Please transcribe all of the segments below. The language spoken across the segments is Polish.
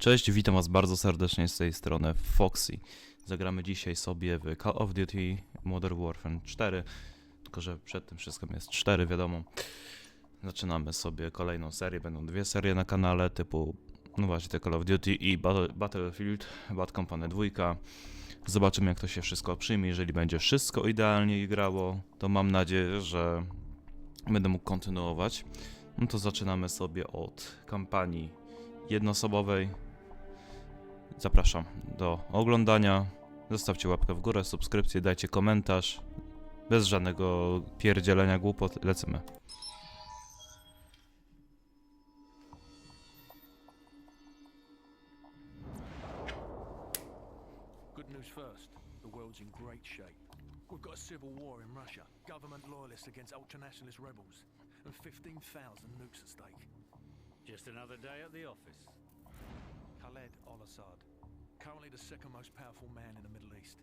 Cześć, witam was bardzo serdecznie z tej strony Foxy. Zagramy dzisiaj sobie w Call of Duty Modern Warfare 4, tylko że przed tym wszystkim jest 4, wiadomo. Zaczynamy sobie kolejną serię, będą dwie serie na kanale typu, no właśnie te Call of Duty i Battle, Battlefield, Bad Company 2. Zobaczymy jak to się wszystko przyjmie, jeżeli będzie wszystko idealnie grało, to mam nadzieję, że będę mógł kontynuować. No to zaczynamy sobie od kampanii jednoosobowej. Zapraszam do oglądania. Zostawcie łapkę w górę, subskrypcję, dajcie komentarz. Bez żadnego pierdzielenia głupot, lecimy. Good news first. The world's in great shape. We've got a civil war in Russia, government loyalists against ultranationalist rebels, and 15,000 nukes at stake. Just another day at the office. Khaled al-Assad, currently the second most powerful man in the Middle East.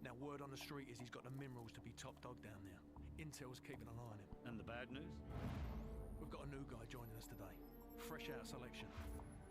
Now, word on the street is he's got the minerals to be top dog down there. Intel's keeping an eye on him. And the bad news? We've got a new guy joining us today, fresh out of selection.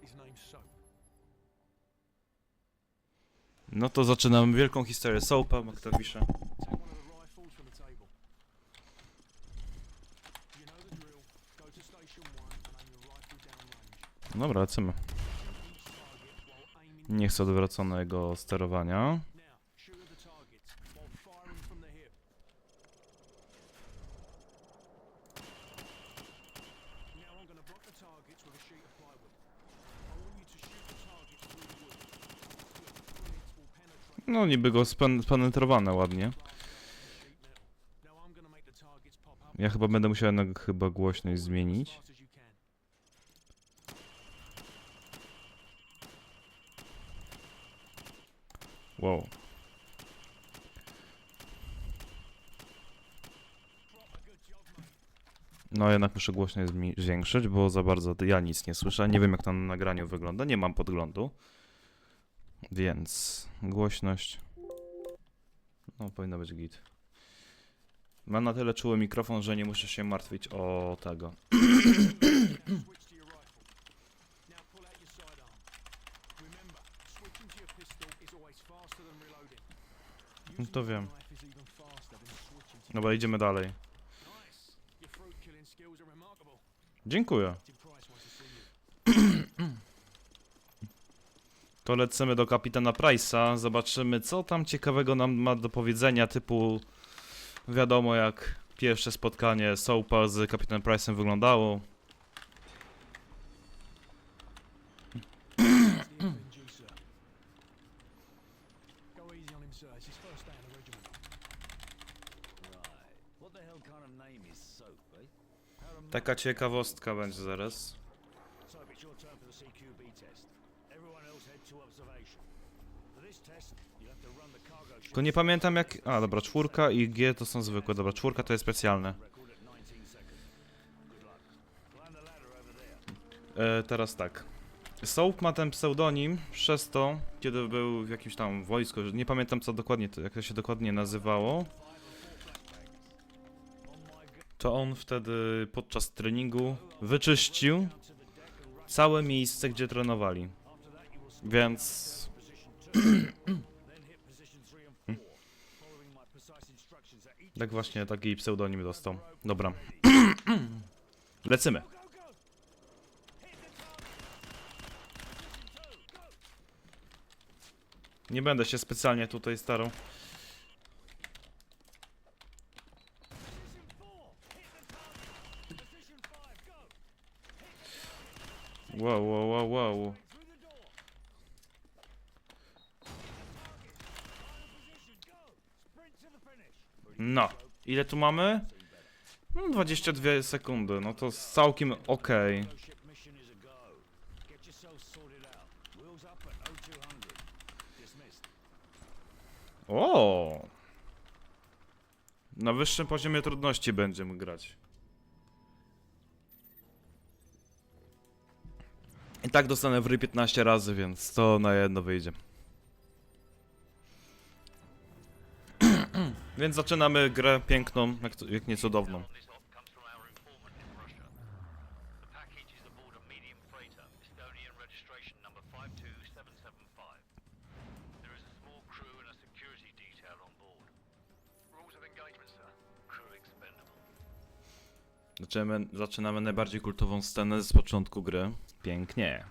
His name's Soap. No to zaczynamy wielką historię Soapa, Maktawisza. Take one of the rifles from the table. You know the drill. Go to station one and aim your rifle downrange. Dobra, lecimy. Nie chcę odwraconego sterowania. No niby go spen- spenetrowane ładnie. Ja chyba będę musiał jednak chyba głośność zmienić. Wow. No jednak muszę głośność zwiększyć, bo za bardzo ja nic nie słyszę. Nie wiem jak to na nagraniu wygląda, nie mam podglądu. Więc głośność. No powinno być git. Mam na tyle czuły mikrofon, że nie muszę się martwić o tego. No to wiem. Dobra, idziemy dalej. Dziękuję. To lecimy do kapitana Price'a, zobaczymy co tam ciekawego nam ma do powiedzenia, typu wiadomo jak pierwsze spotkanie Soapa z kapitanem Price'em wyglądało. Sir. It's his first day in the regiment. Right. What the hell kind of name is Soap, eh? Taka ciekawostka będzie zaraz. Soap, it's your turn for the CQB test. Everyone else head to observation. For this test, you have to run the cargo Tylko nie pamiętam jak... A dobra, czwórka i G to są zwykłe, dobra, czwórka to jest specjalne. record at 19 seconds. Good luck. Climb the ladder over there. E, teraz tak. Soap ma ten pseudonim przez to, kiedy był w jakimś tam wojsku, nie pamiętam co dokładnie, to- jak to się dokładnie nazywało. To on wtedy podczas treningu wyczyścił całe miejsce, gdzie trenowali. Więc Then hit position 3 and 4. Following my precise instructions at each tak właśnie taki pseudonim dostał. Dobra. Lecymy. Nie będę się specjalnie tutaj starał. Wow, wow, wow, wow. No, ile tu mamy? No, 22 sekundy, no to całkiem okej. O! Na wyższym poziomie trudności będziemy grać. I tak dostanę w ry 15 razy, więc to na jedno wyjdzie. więc zaczynamy grę piękną, jak, jak nie cudowną. Zaczynamy, zaczynamy najbardziej kultową scenę z początku gry. Pięknie.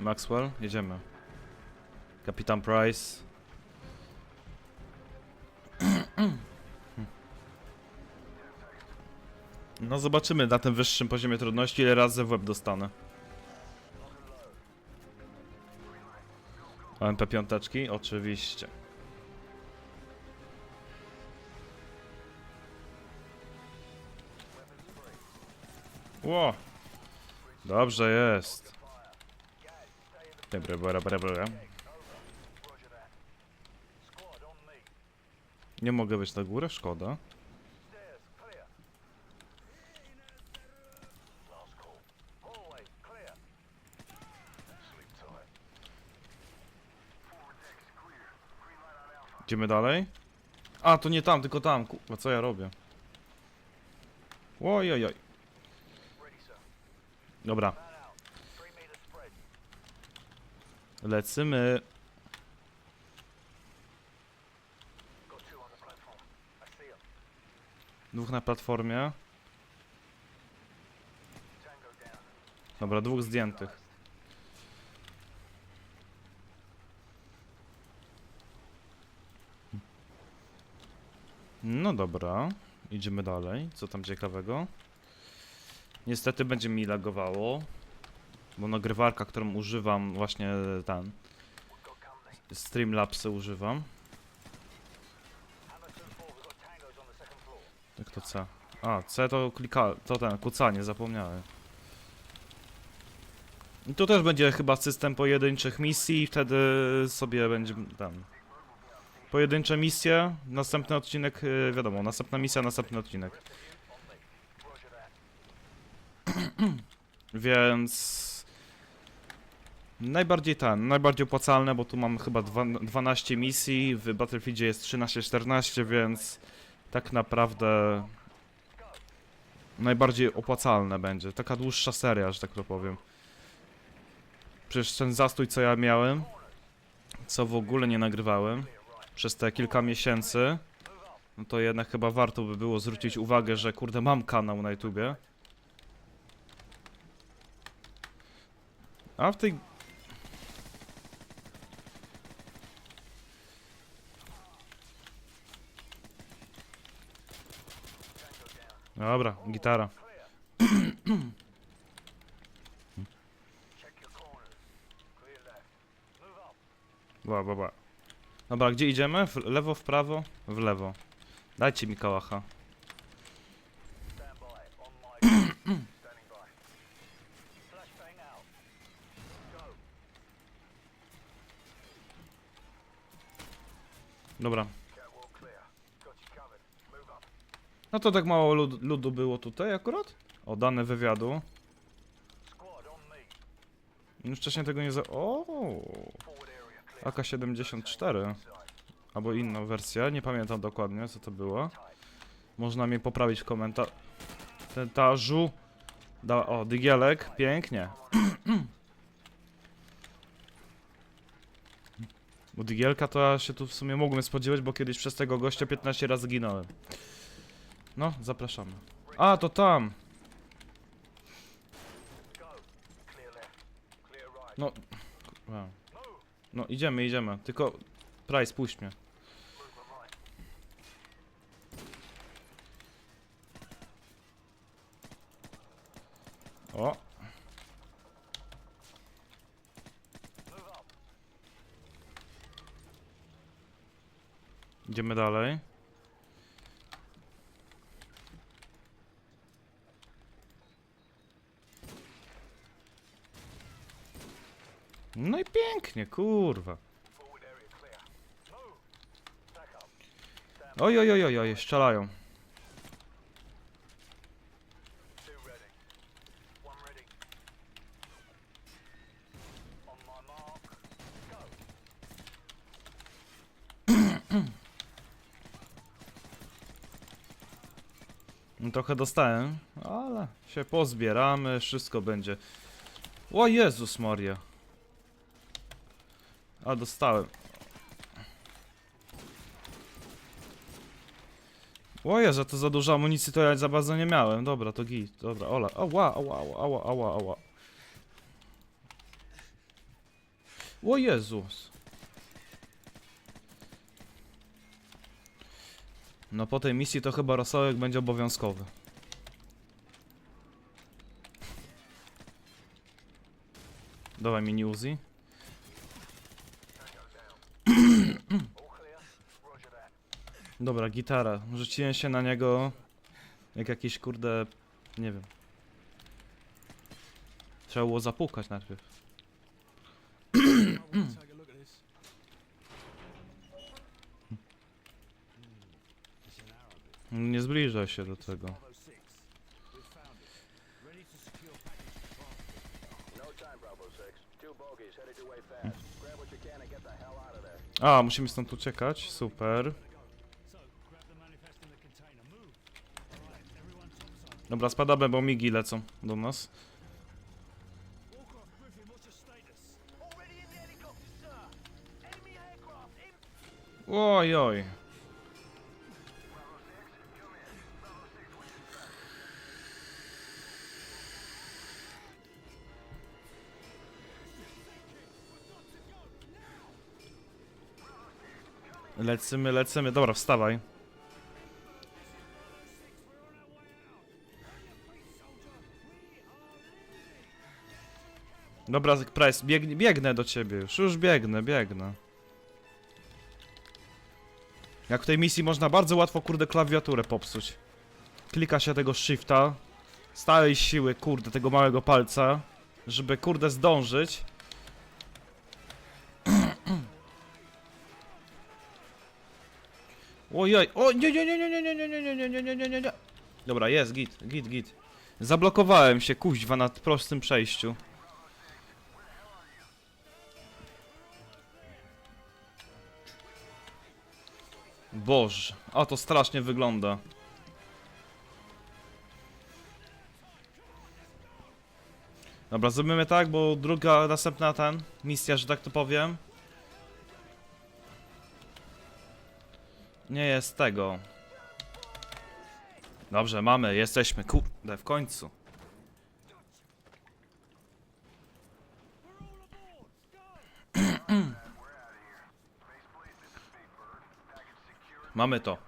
Maxwell, jedziemy. Kapitan Price. No zobaczymy na tym wyższym poziomie trudności ile razy w łeb dostanę. MP5? Oczywiście. Ło! Dobrze jest. Dobra, dobra, dobra, dobra. Nie mogę być na górę, szkoda. Idziemy dalej? A, to nie tam, tylko tam. Kurwa, co ja robię? Oj, oj, oj. Dobra, 'em. Dwóch na platformie. Dobra, dwóch zdjętych. No dobra, idziemy dalej. Co tam ciekawego? Niestety będzie mi lagowało, bo nagrywarka, którą używam, właśnie ten. Streamlapsy używam. Hammer 2-4. We've got tangos on the second floor. Jak to C? A, C to klika, to ten, kucanie, zapomniałem. I tu też będzie chyba system pojedynczych misji wtedy sobie będzie tam. Pojedyncze misje, następny odcinek, yy, wiadomo, następna misja, następny odcinek. Więc... Najbardziej ten, najbardziej opłacalne, bo tu mam chyba dwa, 12 misji, w Battlefieldzie jest 13-14, więc tak naprawdę najbardziej opłacalne będzie. Taka dłuższa seria, że tak to powiem. Przecież ten zastój, co ja miałem, co w ogóle nie nagrywałem przez te kilka miesięcy, no to jednak chyba warto by było zwrócić uwagę, że kurde mam kanał na YouTubie. A w tej... Dobra, gitara. Check your corners. Dobra, gdzie idziemy? W lewo, w prawo? W lewo. Dajcie mi kałacha. Dobra. No to tak mało lud ludu było tutaj akurat? O, dane wywiadu. Już wcześniej tego nie za... O. AK-74. Side. Albo inna wersja, nie pamiętam dokładnie co to było. Można mnie poprawić w komentarzu. Da o, dygielek, pięknie. Bo dygielka to ja się tu w sumie mogłem spodziewać, bo kiedyś przez tego gościa 15 razy ginąłem. No, zapraszamy. A, to tam! No. Wow. No, idziemy, idziemy. Tylko, Price, puść mnie. O, idziemy dalej. No i pięknie, kurwa. Oj, oj, oj, oj, oj strzelają. No trochę dostałem, ale się pozbieramy, wszystko będzie. O Jezus Maria. A dostałem. O Jezu, to za dużo amunicji to ja za bardzo nie miałem. Dobra, to git. Dobra, ola. Ała, ała, ała, ała, ała, ała. O Jezus. No po tej misji to chyba rosołek będzie obowiązkowy. Dawaj mini Uzi. Dobra, gitara. Rzuciłem się na niego jak jakiś kurde, nie wiem. Trzeba było zapukać najpierw. Nie zbliża się do tego. A, musimy stąd uciekać. Super. Dobra, spadamy, bo migi lecą do nas. Oj, oj. Lecimy, lecimy. Dobra, wstawaj. Dobra, Price, bieg, biegnę do ciebie już. Już biegnę, biegnę. Jak w tej misji można bardzo łatwo, kurde, klawiaturę popsuć. Klika się tego shifta, z całej siły, kurde, tego małego palca, żeby, kurde, zdążyć. Ojej, o nie, nie, nie, nie, nie, nie, nie, nie, nie, nie, nie, nie, nie, nie. Dobra, jest, git, git, git. Zablokowałem się, kuźwa, na prostym przejściu. Boże, a to strasznie wygląda. Dobra, zrobimy tak, bo druga, następna ten, misja, że tak to powiem. Nie jest tego. Dobrze, mamy, jesteśmy, kurde, w końcu. Mamy to.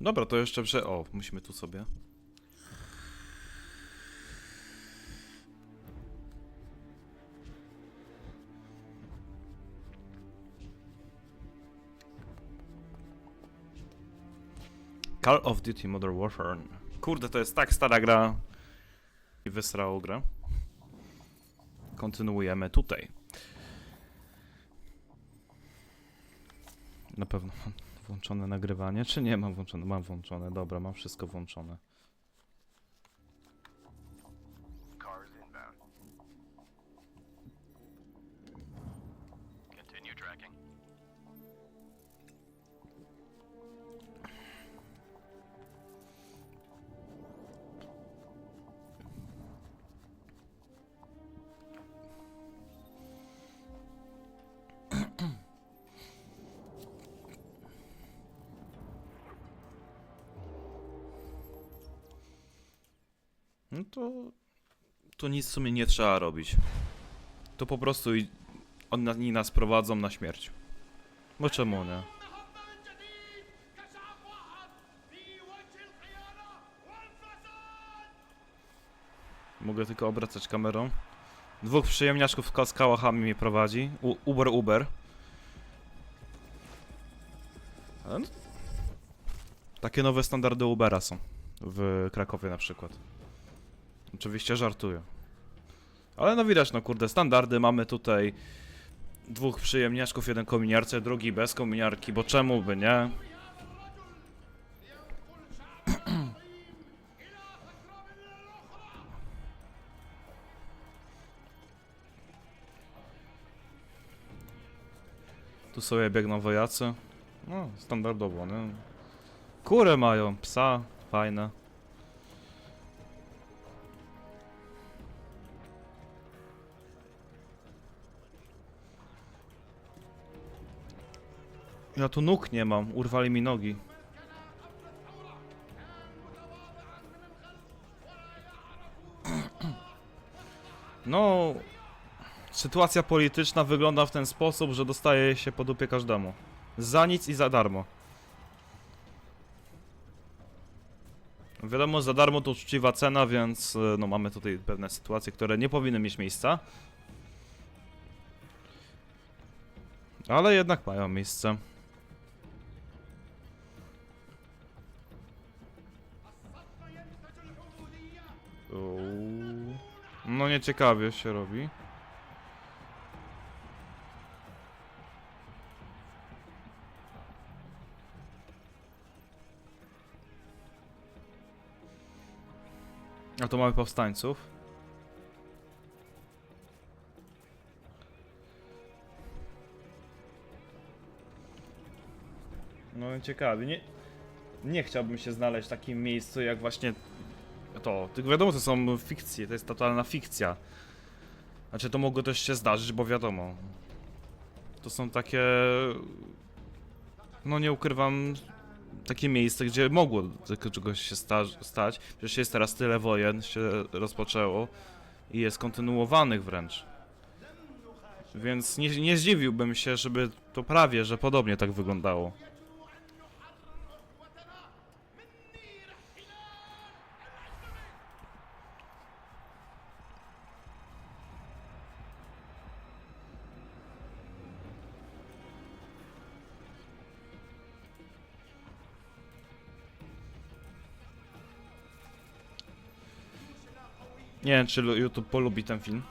Dobra, to jeszcze prze... O, musimy tu sobie. Call of Duty Modern Warfare. Kurde, to jest tak stara gra. I wysrało grę. Kontynuujemy tutaj. Na pewno mam włączone nagrywanie, czy nie mam włączone? Mam włączone, dobra, mam wszystko włączone. No to... To nic w sumie nie trzeba robić. To po prostu. Oni nas prowadzą na śmierć. Bo czemu nie? Mogę tylko obracać kamerą. Dwóch przyjemniaczków z kałachami mnie prowadzi. U Uber Uber. No- Takie nowe standardy Ubera są. W Krakowie na przykład. Oczywiście żartuję. Ale no widać, no kurde, standardy mamy tutaj. Dwóch przyjemniaczków, jeden kominiarce, drugi bez kominiarki, bo czemu by nie? Tu sobie biegną wojacy. No, standardowo, nie? Kurę mają, psa, fajne. Ja tu nóg nie mam, urwali mi nogi. No, sytuacja polityczna wygląda w ten sposób, że dostaje się po dupie każdemu. Za nic i za darmo. Wiadomo, za darmo to uczciwa cena, więc e, no, mamy tutaj pewne sytuacje, które nie powinny mieć miejsca. Ale jednak mają miejsce. Nieciekawie się robi. A to mamy powstańców. No ciekawie, nie, nie chciałbym się znaleźć w takim miejscu jak właśnie to. Tylko wiadomo, to są fikcje, to jest totalna fikcja. Znaczy to mogło też się zdarzyć, bo wiadomo. To są takie... No nie ukrywam, takie miejsce, gdzie mogło czegoś się sta stać. Przecież jest teraz tyle wojen, się rozpoczęło i jest kontynuowanych wręcz. Więc nie, nie zdziwiłbym się, żeby to prawie, że podobnie tak wyglądało. Nie wiem, czy YouTube polubi ten film.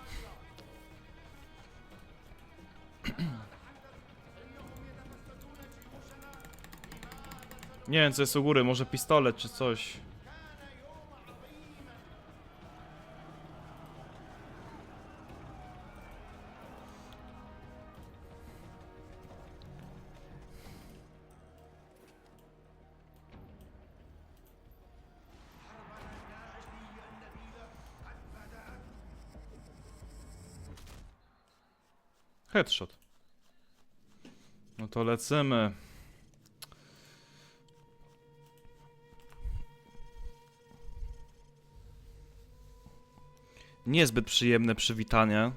Nie wiem, co jest u góry, może pistolet czy coś. Headshot. No to lecimy. Niezbyt przyjemne przywitanie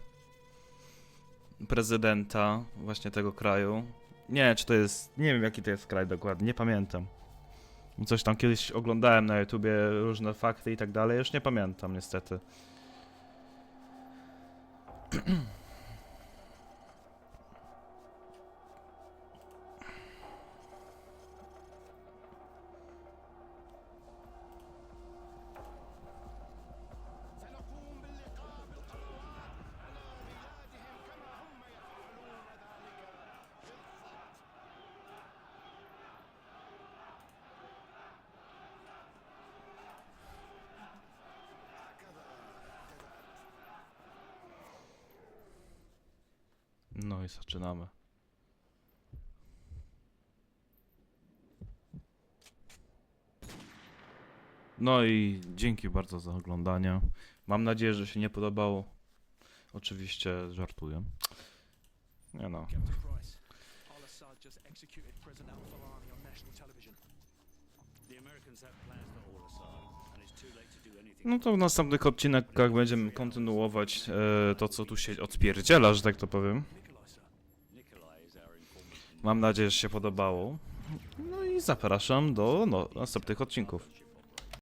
prezydenta właśnie tego kraju. Nie czy to jest. Nie wiem, jaki to jest kraj dokładnie, nie pamiętam. Coś tam kiedyś oglądałem na YouTubie, różne fakty i tak dalej, już nie pamiętam niestety. i zaczynamy. No i dzięki bardzo za oglądanie. Mam nadzieję, że się nie podobało. Oczywiście żartuję. Nie no. No to w następnych odcinkach będziemy kontynuować e, to, co tu się odpierdziela, że tak to powiem. Mam nadzieję, że się podobało. No i zapraszam do no, następnych odcinków.